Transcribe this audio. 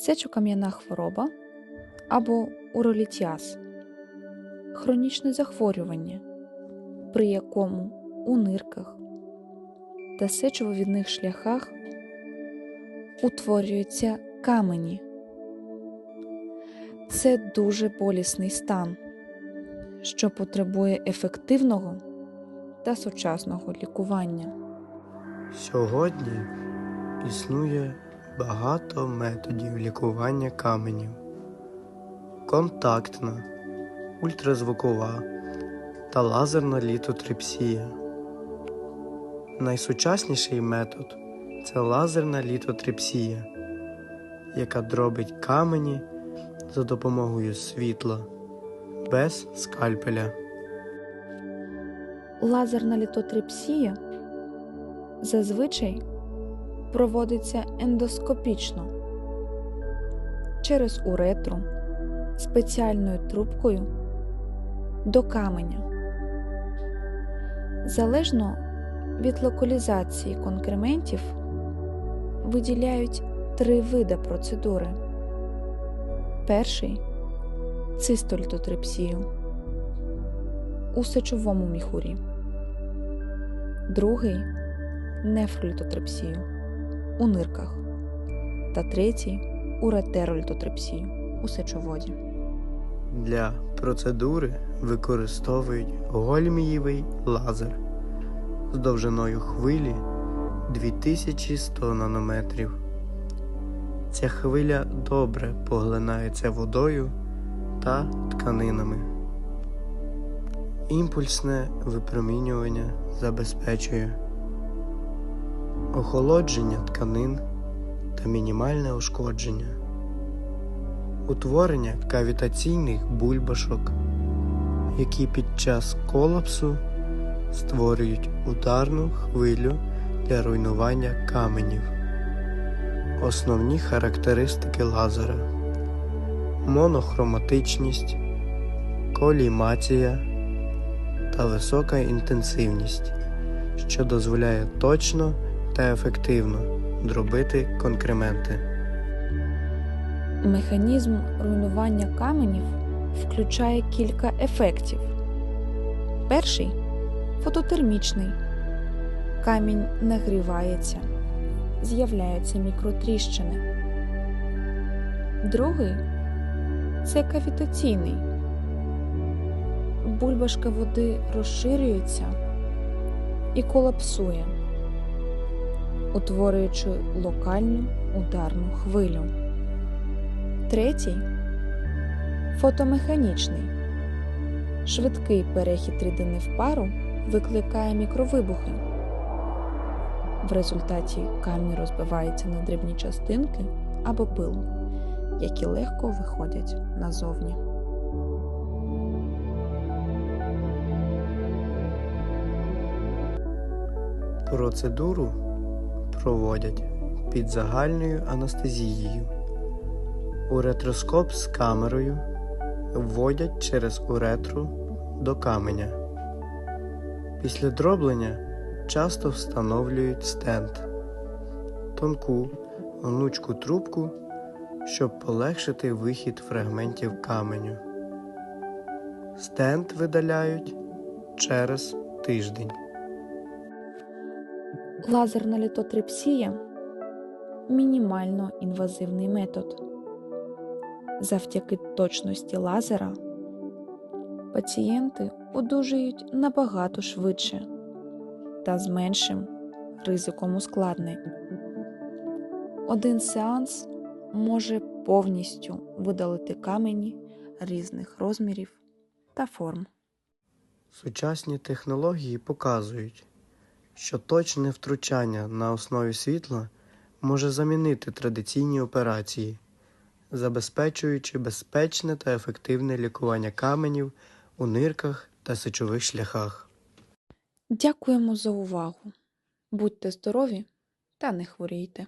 сечокам'яна хвороба або уролітіаз хронічне захворювання, при якому у нирках та сечововідних шляхах утворюються камені. Це дуже болісний стан, що потребує ефективного та сучасного лікування. Сьогодні існує багато методів лікування каменів: контактна, ультразвукова та лазерна літотрипсія. Найсучасніший метод це лазерна літотрипсія, яка дробить камені за допомогою світла без скальпеля. Лазерна літотрипсія зазвичай проводиться ендоскопічно через уретру спеціальною трубкою до каменя. Залежно від локалізації конкрементів виділяють три види процедури. Перший цистолітотрипсію у сечовому міхурі, другий нефролітотрипсію у нирках та третій у уретеролітотрипсію у сечоводі. Для процедури використовують гольмієвий лазер з довжиною хвилі 2100 нанометрів. Ця хвиля добре поглинається водою та тканинами. Імпульсне випромінювання забезпечує охолодження тканин та мінімальне ушкодження утворення кавітаційних бульбашок, які під час колапсу створюють ударну хвилю для руйнування каменів. Основні характеристики лазера монохроматичність, колімація та висока інтенсивність, що дозволяє точно та ефективно дробити конкременти. Механізм руйнування каменів включає кілька ефектів. Перший фототермічний. Камінь нагрівається, з'являються мікротріщини. Другий це кавітаційний. Бульбашка води розширюється і колапсує, утворюючи локальну ударну хвилю. Третій фотомеханічний. Швидкий перехід рідини в пару викликає мікровибухи. В результаті камінь розбивається на дрібні частинки або пил, які легко виходять назовні. Процедуру проводять під загальною анестезією. Уретроскоп з камерою вводять через уретру до каменя. Після дроблення часто встановлюють стенд, тонку гнучку трубку, щоб полегшити вихід фрагментів каменю. Стенд видаляють через тиждень. Лазерна літотрипсія мінімально інвазивний метод. Завдяки точності лазера пацієнти одужують набагато швидше та з меншим ризиком ускладнень. Один сеанс може повністю видалити камені різних розмірів та форм. Сучасні технології показують, що точне втручання на основі світла може замінити традиційні операції, забезпечуючи безпечне та ефективне лікування каменів у нирках та сечових шляхах. Дякуємо за увагу. Будьте здорові та не хворійте.